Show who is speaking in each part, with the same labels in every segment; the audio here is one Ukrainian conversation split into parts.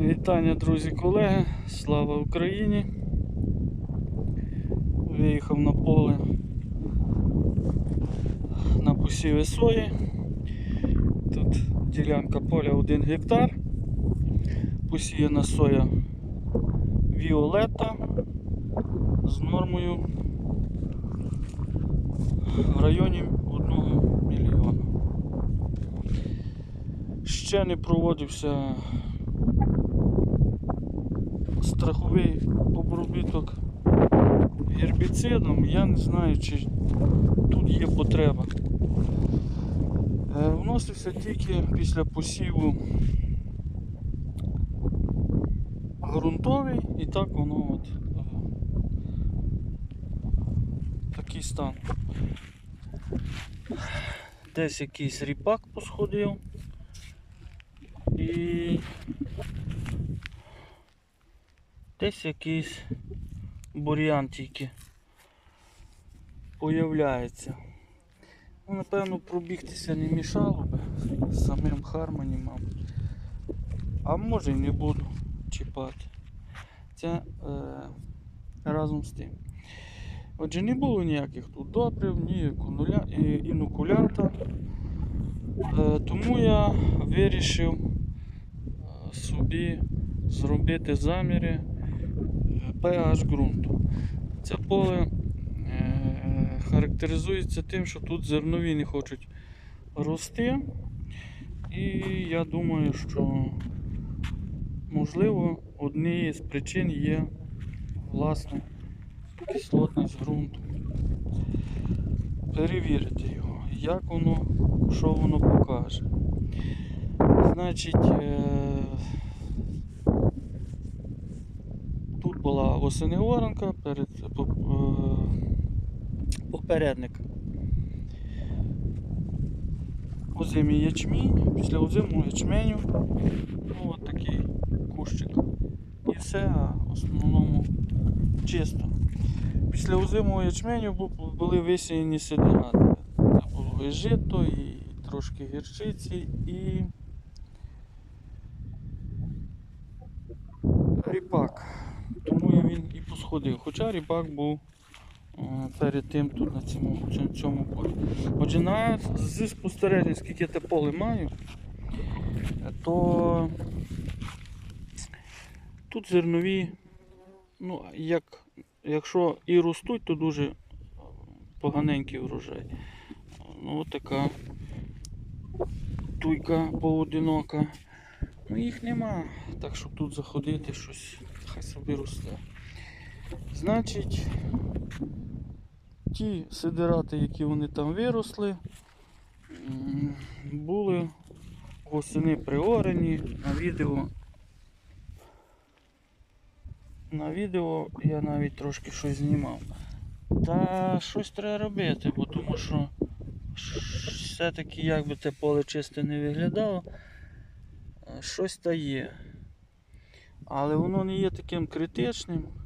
Speaker 1: Вітання, друзі, колеги, слава Україні. Виїхав на поле на посіви сої. Тут ділянка поля 1 гектар. Посіяна соя Віолетта з нормою в районі 1 мільйона. Ще не проводився страховий обробіток гербіцидом, я не знаю, чи тут є потреба. Е, Вносився тільки після посіву ґрунтовий і так воно от е, такий стан. Десь якийсь ріпак посходив і десь якийсь бур'ян тільки появляється. Ну, напевно, пробігтися не мішало би з самим Хармоні. А може і не буду чіпати. Це е, разом з тим. Отже, не було ніяких тут добрив, ні інокуля- і- інокулянта. Е, тому я вирішив е, собі зробити заміри pH ґрунту. Це поле е, характеризується тим, що тут зернові не хочуть рости. І я думаю, що можливо однією з причин є власне кислотність ґрунту. Перевірити його, як воно, що воно покаже. Значить, е, тут була восени оранка перед е, попередник. Озимий ячмінь, після озимого ячменю ну, от такий кущик. І все, а в основному чисто. Після озимого ячменю були висіяні сидирати. Це було і жито, і трошки гірчиці, і ріпак. Посходив. Хоча ріпак був е, перед тим тут на цьому, цьому, полі. Отже, на, зі спостережень, скільки я те поле маю, то тут зернові, ну, як, якщо і ростуть, то дуже поганенький врожай. Ну, от така туйка поодинока. Ну їх нема, так щоб тут заходити щось, хай собі росте. Значить, ті сидирати, які вони там виросли, були восени приорені на відео. На відео я навіть трошки щось знімав. Та щось треба робити, бо тому що все-таки як би те поле чисте не виглядало, щось та є. Але воно не є таким критичним.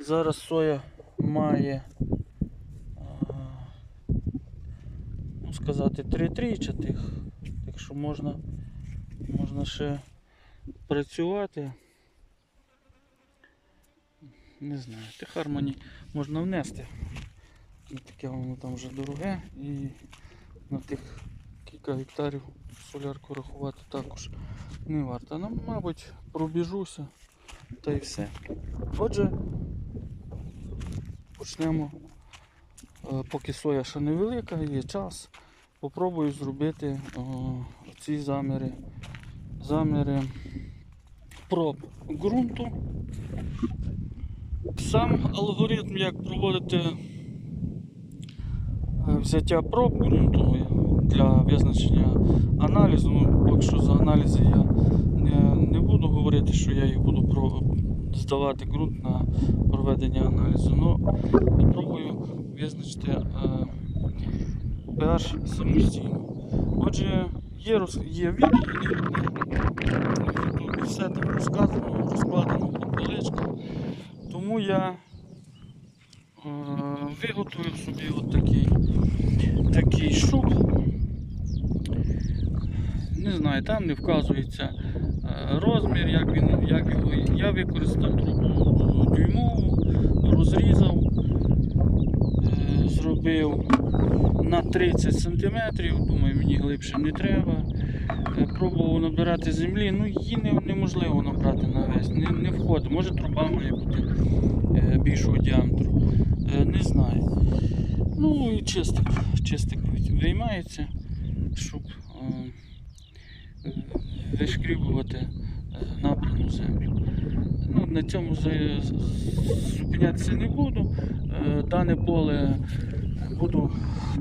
Speaker 1: Зараз соя має, ну сказати, три трійчатих, так що можна, можна ще працювати. Не знаю, ти Хармоні можна внести. Таке воно там вже дороге і на тих кілька гектарів солярку рахувати також не варто. Ну, мабуть, пробіжуся та й все. Отже, почнемо. Е, Поки соя ще невелика, є час. Попробую зробити ці заміри, заміри проб ґрунту. Сам алгоритм, як проводити е, взяття проб ґрунту для визначення аналізу. Ну, поки що за аналізи я не, не буду говорити, що я їх буду здавати ґрунт на проведення аналізу. Ну, спробую визначити е, pH самостійно. Отже, є, роз, є відео, тут все там розказано, розкладено по поличках. Тому я е, виготовив собі от такий, такий шуб. Не знаю, там не вказується розмір, як він, Я використав трубу дюймову, розрізав, е, зробив на 30 см, думаю, мені глибше не треба. Е, Пробував набирати землі, ну її не, неможливо набрати на весь, не, не входить. Може труба має бути е, більшого діаметру. Не знаю. Ну і чистик. Чистик виймається, щоб вишкрібувати е, набрану землю. Ну, на цьому зупинятися не буду. Е, Дане поле буду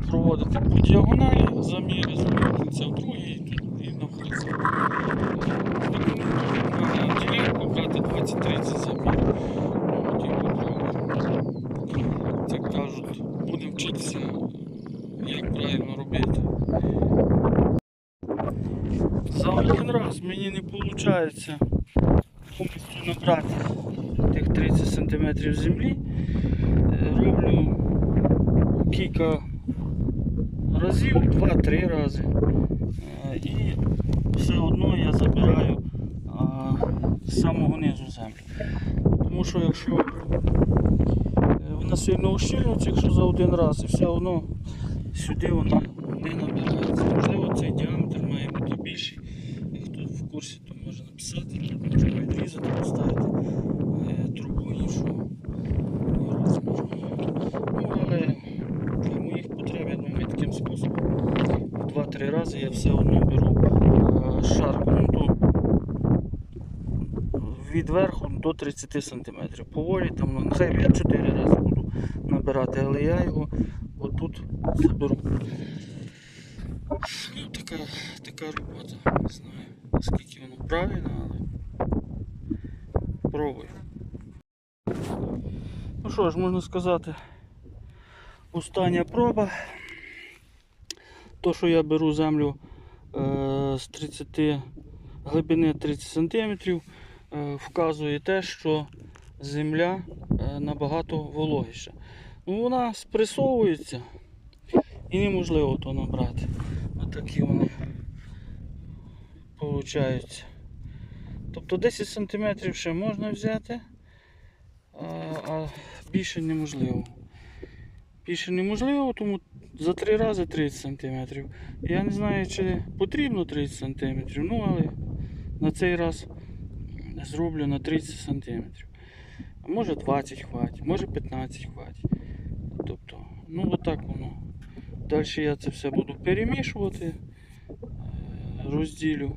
Speaker 1: проводити по діагоналі заміри з одного кінця в другий і навколо. навхрест. Ділянку брати 20-30 замірів. Ну, от і попробую. Це кажуть, будемо вчитися, як правильно робити. За один раз мені не виходить повністю набрати тих 30 см землі. Роблю кілька разів, 2-3 рази. Е, І все одно я забираю з самого низу землю. Тому що якщо е, вона сильно ущільнується, якщо за один раз, і все одно сюди вона не набирається. Можливо, цей діаметр має бути більший. І Хто в курсі, то може написати, можна відрізати, поставити е, трубу іншого розміру. Ну, але для моїх потреб, я думаю, таким способом в 2-3 рази я все одно беру е, шар ґрунту від верху до 30 см. Поволі там, ну, нехай я 4 рази буду набирати, але я його отут заберу. Ну, така, така робота. Не знаю, наскільки воно правильно, але пробую. Ну що ж, можна сказати, остання проба. То, що я беру землю е, з 30 глибини 30 см, вказує те, що земля е, набагато вологіша. Ну, вона спресовується і неможливо то набрати. Отакі вони получаються. Тобто 10 см ще можна взяти, а, а більше неможливо. Більше неможливо, тому за 3 рази 30 см. Я не знаю, чи потрібно 30 см, ну але на цей раз зроблю на 30 см. А може 20 хватить, може 15 хватить. Тобто, ну отак воно. Далі я це все буду перемішувати, е, розділю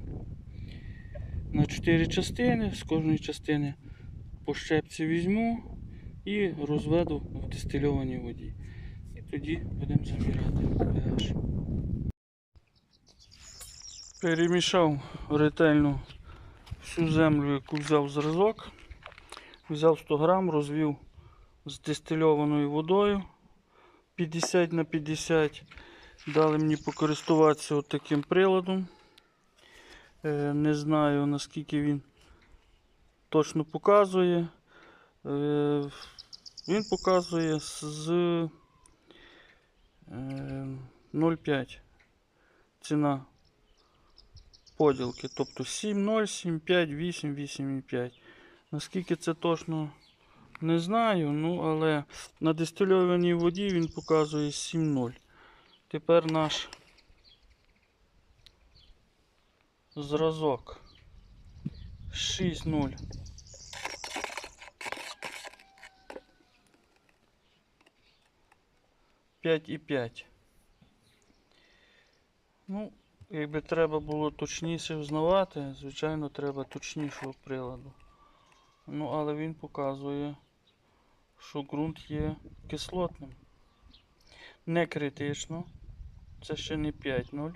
Speaker 1: на 4 частини, з кожної частини по щепці візьму і розведу в дистильованій воді. І тоді будемо заміряти pH. Перемішав ретельно всю землю, яку взяв зразок. Взяв 100 грам, розвів з дистильованою водою 50 на 50. Дали мені покористуватися от таким приладом. Е, Не знаю наскільки він точно показує. Е, Він показує з е, 0,5 ціна поділки. Тобто 7,0, 7,5, 8, 8,5. Наскільки це точно не знаю, ну але на дистильованій воді він показує 7,0. Тепер наш зразок 6,0. П'ять і п'ять. Ну, якби треба було точніше взнавати, звичайно, треба точнішого приладу. Ну, але він показує, що ґрунт є кислотним. Не критично. Це ще не 5,0.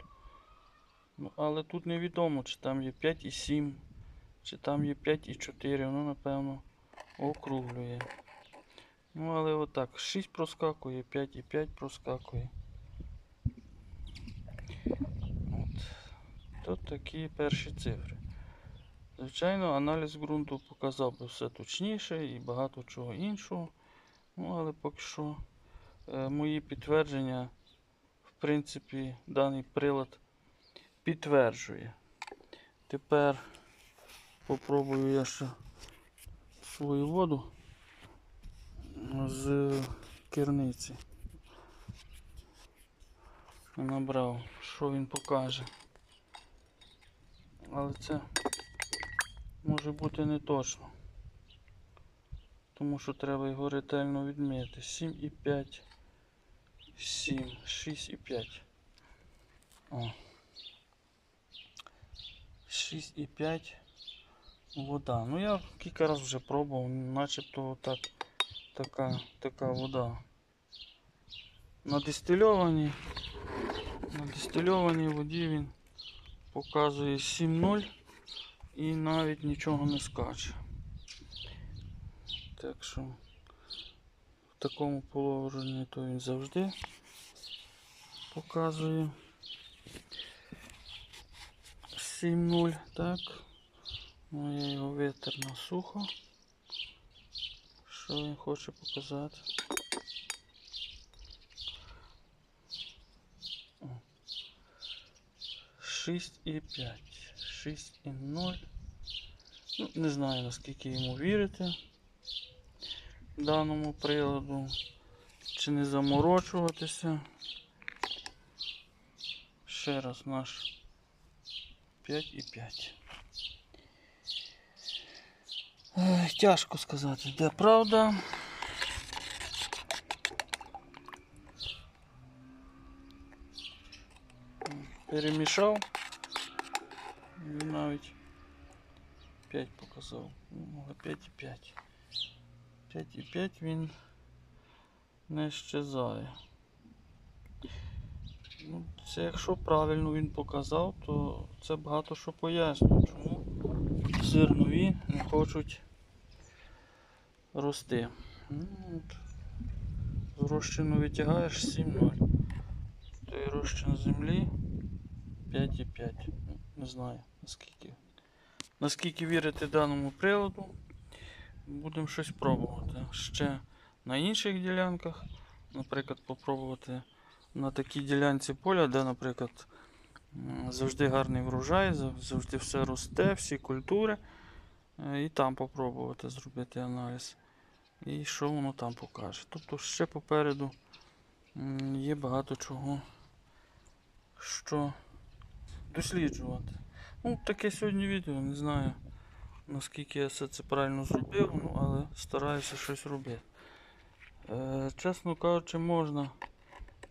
Speaker 1: Ну, але тут невідомо, чи там є 5,7, чи там є 5,4. Воно, напевно, округлює. Ну, але отак, 6 проскакує, 5,5 проскакує. Тут такі перші цифри. Звичайно, аналіз ґрунту показав би все точніше і багато чого іншого. Ну, але поки що е, мої підтвердження, в принципі, даний прилад підтверджує. Тепер попробую я ще свою воду з керниці. Набрав, що він покаже. Але це може бути не точно. Тому що треба його ретельно відміряти. 7,5. 7, 6,5. О. 6,5 вода. Ну я кілька разів вже пробував, начебто так, така, така вода. На дистильованій, на дистильованій воді він показує 7,0 і навіть нічого не скаче. Так що в такому положенні то він завжди показує 7,0, так. Ну, я його витер на сухо. Що він хоче показати? 6,5. 6,0. Ну, не знаю наскільки йому вірити даному приладу. Чи не заморочуватися. Ще раз наш 5,5. Ех, Тяжко сказати, де правда. Перемішав. І навіть 5 показав. Ну, 5,5. 5,5 він не щезає. Ну, це якщо правильно він показав, то це багато що пояснює, чому зернові не хочуть рости. Ну. З розчину витягаєш 7,0. Той розчин землі 5,5. Ну, Не знаю наскільки. Наскільки вірити даному приладу, будемо щось пробувати. Ще на інших ділянках, наприклад, попробувати на такій ділянці поля, де, наприклад, завжди гарний врожай, завжди все росте, всі культури. Е, І там попробувати зробити аналіз. І що воно там покаже. Тобто ще попереду є багато чого, що досліджувати. Ну, таке сьогодні відео, не знаю наскільки я все це правильно зробив, ну, але стараюся щось робити. Е, чесно кажучи, можна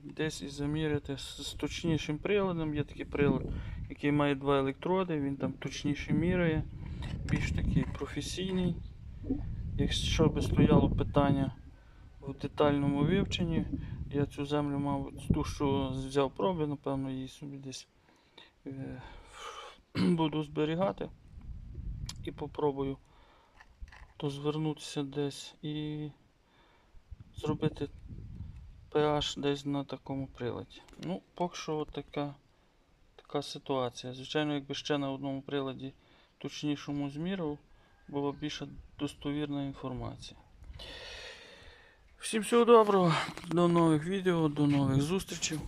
Speaker 1: десь і заміряти з, точнішим приладом. Є такий прилад, який має два електроди, він там точніше міряє, більш такий професійний. Якщо би стояло питання в детальному вивченні, я цю землю, мабуть, ту, що взяв проби, напевно, її собі десь буду зберігати і попробую то звернутися десь і зробити pH десь на такому приладі. Ну, поки що така, така ситуація. Звичайно, якби ще на одному приладі точнішому змірив, була більша достовірна інформація. Всім всього доброго, до нових відео, до нових зустрічей.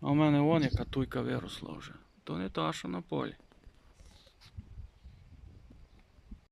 Speaker 1: А в мене вон яка туйка виросла вже. То не та, що на полі.